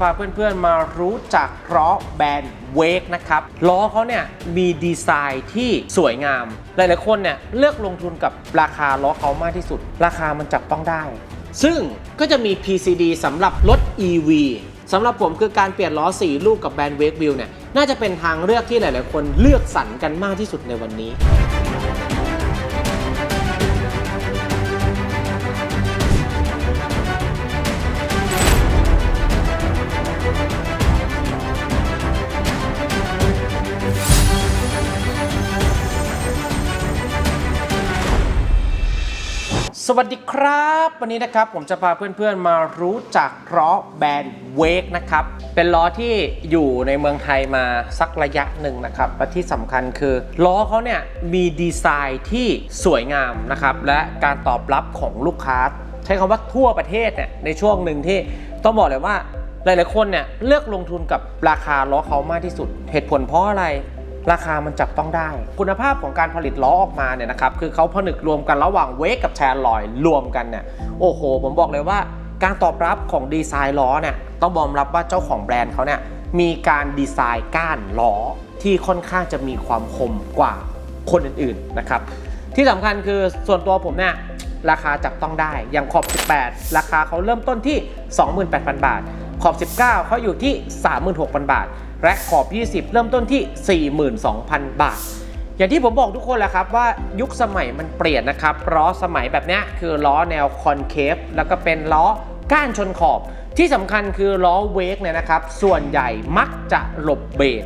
พาเพื่อนๆมารู้จักล้อแบรนด์เวกนะครับล้อเขาเนี่ยมีดีไซน์ที่สวยงาม หลายๆคนเนี่ยเลือกลงทุนกับราคาล้อเขามากที่สุด ราคามันจับต้องได้ ซึ่งก็จะมี PCD สำหรับรถ EV สำหรับผมคือการเปลี่ยนล้อ 4 ลูกกับแบรนด์เวกวิวเนี่ยน่าจะเป็นทางเลือกที่หลาย ๆ คนเลือกสรรกันมากที่สุดในวันนี้ วัสดีครับ วันนี้นะครับผมจะพาเพื่อนๆมารู้จักล้อแบรนด์เวกนะครับ เป็นล้อที่อยู่ในเมืองไทยมาสักระยะหนึ่งนะครับและที่สำคัญคือล้อเขาเนี่ยมีดีไซน์ที่สวยงามนะครับ และการตอบรับของลูกค้า ใช้คำว่าทั่วประเทศเนี่ยในช่วงหนึ่งที่ต้องบอกเลยว่าหลายๆคนเนี่ยเลือกลงทุนกับราคาล้อเขามากที่สุด เหตุผลเพราะอะไร ราคามันจับต้องได้ คุณภาพของการผลิตล้อออกมาเนี่ยนะครับคือเขาผนึกรวมกันระหว่างเวกกับแชร์ลอยรวมกันเนี่ยโอ้โห ผมบอกเลยว่าการตอบรับของดีไซน์ล้อเนี่ยต้องบอมรับว่าเจ้าของแบรนด์เขาเนี่ยมีการดีไซน์ก้านล้อที่ค่อนข้างจะมีความคมกว่าคนอื่นๆนะครับที่สำคัญคือส่วนตัวผมเนี่ยราคาจับต้องได้อย่างขอบ 18 ราคาเขาเริ่มต้นที่ 28,000 บาท ขอบ 19 เขาอยู่ที่ 36,000 บาท และขอบ 20 เริ่มต้นที่ 42,000 บาท อย่างที่ผมบอกทุกคนแหละครับว่ายุคสมัยมันเปลี่ยนนะครับล้อสมัยแบบนี้คือล้อแนวคอนเคฟแล้วก็เป็นล้อก้านชนขอบ ที่สำคัญคือล้อเวกเนี่ยนะครับ ส่วนใหญ่มักจะหลบเบรก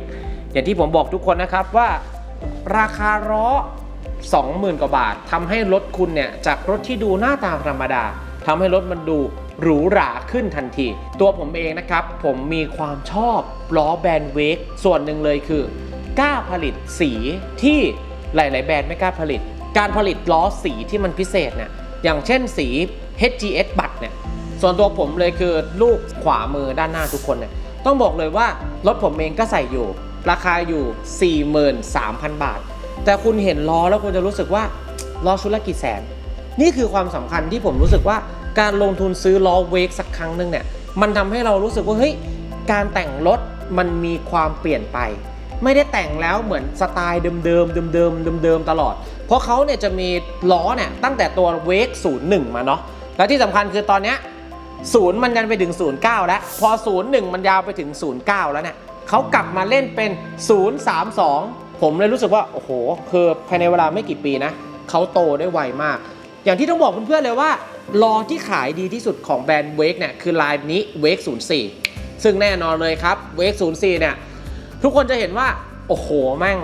อย่างที่ผมบอกทุกคนนะครับว่าราคาล้อ20,000 กว่าบาททำให้รถคุณเนี่ยจากรถที่ดูหน้าตาธรรมดาทำให้รถมันดู หรูหราขึ้นทันที ตัวผมเองนะครับ ผมมีความชอบล้อแบรนด์เวกส่วนหนึ่งเลยคือกล้าผลิตสีที่หลาย ๆ แบรนด์ไม่กล้าผลิต การผลิตล้อสีที่มันพิเศษเนี่ยอย่างเช่นสี HGS บัตรเนี่ยส่วนตัวผมเลยคือลูกขวามือด้านหน้าทุกคนเนี่ยต้องบอกเลยว่ารถผมเองก็ใส่อยู่ ราคาอยู่ 43,000 บาท แต่คุณเห็นล้อแล้วคุณจะรู้สึกว่าล้อชุดละกี่แสน นี่คือความสำคัญที่ผมรู้สึกว่า การลงทุนซื้อล้อเวกสักครั้งหนึ่งเนี่ยมันทำให้เรารู้สึกว่าเฮ้ยการแต่งรถมันมีความเปลี่ยนไป ไม่ได้แต่งแล้วเหมือนสไตล์เดิมๆเดิมๆเดิมๆตลอด เพราะเขาเนี่ยจะมีล้อเนี่ยตั้งแต่ตัวเวก01มาเนาะแล้วที่สำคัญคือตอนเนี้ยศูนย์มันยันไปถึง 09 แล้ว พอ 01 มันยาวไปถึง 09 แล้วเนี่ยเขากลับมาเล่นเป็น 032 ผมเลยรู้สึกว่า โอ้โห คือภายในเวลาไม่กี่ปีนะ เขาโตได้ไวมาก อย่างที่ต้องบอกเพื่อนๆเลยว่า ล้อที่ขายดีที่สุดของแบรนด์เวกเนี่ยคือลายนี้เวก04 ซึ่งแน่นอนเลยครับเวก04 เนี่ย ทุกคนจะเห็นว่า โอ้โห แม่ง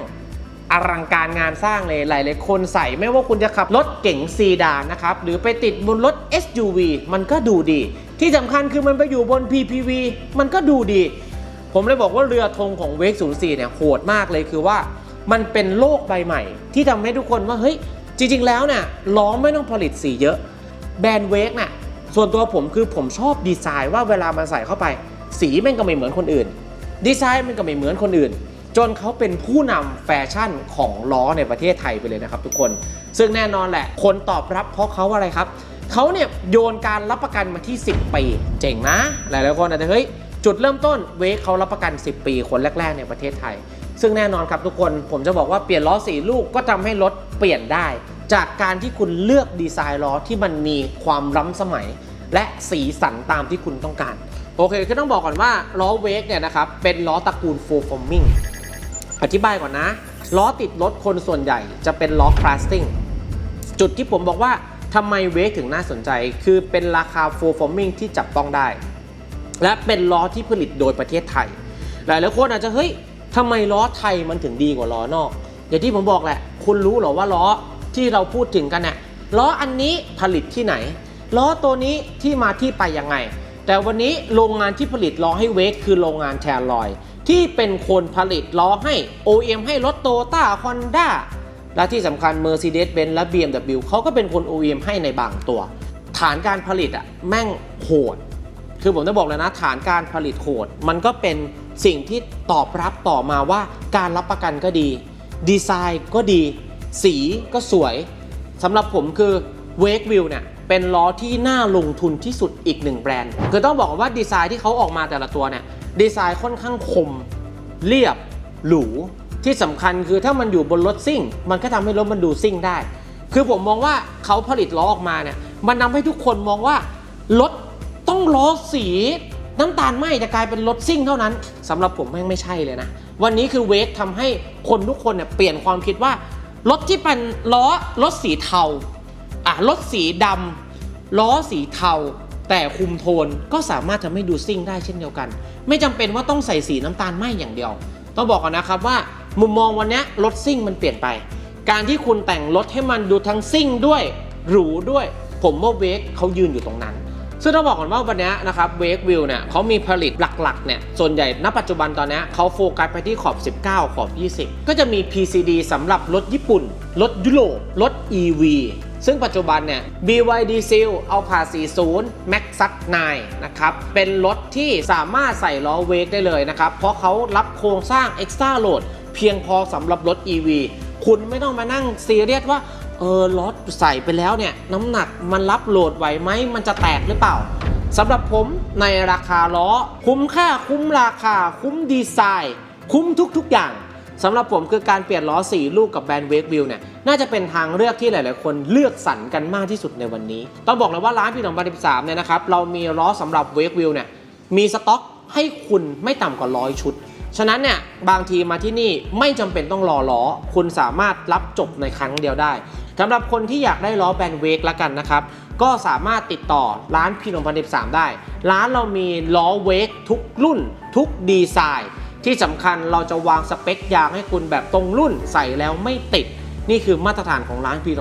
อลังการงานสร้างเลยหลายๆคนใส่ไม่ว่าคุณจะขับรถเก๋งซีดานนะครับ หรือไปติดบนรถ SUV มันก็ดูดี ที่สำคัญคือมันไปอยู่บน PPV มันก็ดูดี ผมเลยบอกว่าเรือธงของเวก04 เนี่ยโหดมากเลยคือว่ามันเป็นโลกใบใหม่ ที่ทำให้ทุกคนว่าเฮ้ยจริง ๆ แล้วเนี่ยล้อไม่ต้องผลิตสีเยอะ แบรนด์เวกน่ะส่วนตัวผมคือผมชอบดีไซน์ว่าเวลามันใส่เข้าไป สีแม่งก็ไม่เหมือนคนอื่น ดีไซน์มันก็ไม่เหมือนคนอื่น จนเขาเป็นผู้นำแฟชั่นของล้อในประเทศไทยไปเลยนะครับทุกคน ซึ่งแน่นอนแหละ คนตอบรับเพราะเขาอะไรครับเขาเนี่ยโยนการรับประกันมาที่ 10 ปี เจ๋งนะ หลายๆคนอาจจะเฮ้ยจุดเริ่มต้นเวกเขารับประกัน 10 ปีคนแรก ๆ ในประเทศไทย ซึ่งแน่นอนครับทุกคนผมจะบอกว่าเปลี่ยนล้อสีลูกก็ทำให้รถเปลี่ยนได้ จากการที่คุณเลือกดีไซน์ล้อที่มันมีความล้ำสมัย และสีสันตามที่คุณต้องการ โอเคคือต้องบอกก่อนว่าล้อเวกเนี่ยนะครับเป็นล้อตระกูล full forming อธิบายก่อนนะ ล้อติดรถคนส่วนใหญ่จะเป็นล้อคลาสติ้งจุดที่ผมบอกว่าทำไมเวกถึงน่าสนใจ คือเป็นราคา full forming ที่จับต้องได้ และเป็นล้อที่ผลิตโดยประเทศไทย หลายหลายคนอาจจะเฮ้ยทำไมล้อไทยมันถึงดีกว่าล้อนอก อย่างที่ผมบอกแหละ คุณรู้หรอว่าล้อ ที่เราพูดถึงกันเนี่ยล้ออันนี้ผลิตที่ไหน ล้อตัวนี้ที่มาที่ไปยังไง แต่วันนี้โรงงานที่ผลิตล้อให้เวกคือโรงงานแชร์ลอย ที่เป็นคนผลิตล้อให้ OEM ให้รถโตต้าฮอนด้าและที่สำคัญ Mercedes-Benz และ BMW เขาก็เป็นคน OEM ให้ในบางตัว ฐานการผลิตอะแม่งโหด คือผมจะบอกเลยนะ ฐานการผลิตโหด มันก็เป็นสิ่งที่ตอบรับต่อมาว่าการรับประกันก็ดี ดีไซน์ก็ดี สีก็สวยสำหรับผมคือ Wake View เนี่ยเป็นล้อที่น่าลงทุนที่สุดอีกหนึ่งแบรนด์ คือต้องบอกว่าดีไซน์ที่เขาออกมาแต่ละตัวเนี่ยดีไซน์ค่อนข้างคม เรียบหรูที่สำคัญคือถ้ามันอยู่บนรถซิ่ง มันก็ทำให้รถมันดูซิ่งได้ คือผมมองว่าเขาผลิตล้อออกมาเนี่ยมันนำให้ทุกคนมองว่ารถต้องล้อสีน้ำตาลไหมจะกลายเป็นรถซิ่งเท่านั้นสำหรับผมแม่งไม่ใช่เลยนะ วันนี้คือเวกทำให้คนทุกคนเนี่ยเปลี่ยนความคิดว่า รถที่เป็นล้อรถสีเทาอะรถสีดำล้อสีเทา แต่คุมโทนก็สามารถทำให้ดูซิ่งได้เช่นเดียวกัน ไม่จำเป็นว่าต้องใส่สีน้ำตาลไหมอย่างเดียว ต้องบอกก่อนนะครับว่า มุมมองวันนี้รถซิ่งมันเปลี่ยนไป การที่คุณแต่งรถให้มันดูทั้งซิ่งด้วยหรูด้วย ผมว่าเวกเขายืนอยู่ตรงนั้น ซึ่งต้องบอกก่อนว่าวันนี้นะครับเวกวิวเนี่ยเขามีผลิตหลักๆเนี่ยส่วนใหญ่ณปัจจุบันตอนนี้เขาโฟกัสไปที่ขอบ 19 ขอบ 20 ก็จะมี PCD สำหรับรถญี่ปุ่น รถยุโรปรถ EV ซึ่งปัจจุบันเนี่ย BYD Seal เอาผ่า40 Max 9นะครับ เป็นรถที่สามารถใส่ล้อเวกได้เลยนะครับ เพราะเขารับโครงสร้าง Extra Load เพียงพอสำหรับรถ EV คุณไม่ต้องมานั่งซีเรียสว่า เออรถใส่ไปแล้วเนี่ยน้ำหนักมันรับโหลดไหวไหมมันจะแตกหรือเปล่าสำหรับผมในราคาล้อ คุ้มค่าคุ้มราคา คุ้มดีไซน์ คุ้มทุกๆอย่างสำหรับผมคือการเปลี่ยนล้อ 4 ลูกกับแบรนด์เวกวิวเนี่ยน่าจะเป็นทางเลือกที่หลาย ๆ คนเลือกสรรกันมากที่สุดในวันนี้ ต้องบอกเลยว่าร้านพี่หนอมบาริสามเนี่ยนะครับเรามีล้อสำหรับเวกวิวเนี่ยมีสต็อกให้คุณไม่ต่ำกว่าร้อยชุด ฉะนั้นเนี่ยบางทีมาที่นี่ไม่จำเป็นต้องรอล้อ คุณสามารถรับจบในครั้งเดียวได้สำหรับคนที่อยากได้ล้อแบนเวกละกันนะครับ ก็สามารถติดต่อร้านพีนมพันสามได้ ร้านเรามีล้อเวกทุกรุ่น ทุกดีไซน์ ที่สำคัญเราจะวางสเปคยางให้คุณแบบตรงรุ่นใส่แล้วไม่ติดนี่คือมาตรฐานของร้านปี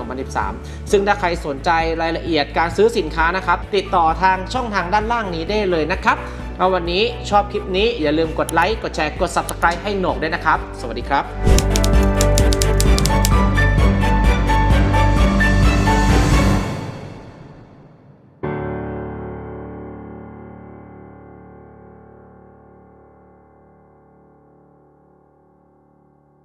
2013 ซึ่งถ้าใครสนใจรายละเอียดการซื้อสินค้านะครับ ติดต่อทางช่องทางด้านล่างนี้ได้เลยนะครับ ถ้าวันนี้ชอบคลิปนี้อย่าลืมกดไลค์ กดแชร์ กด Subscribe ให้โหนกด้วยนะครับ สวัสดีครับ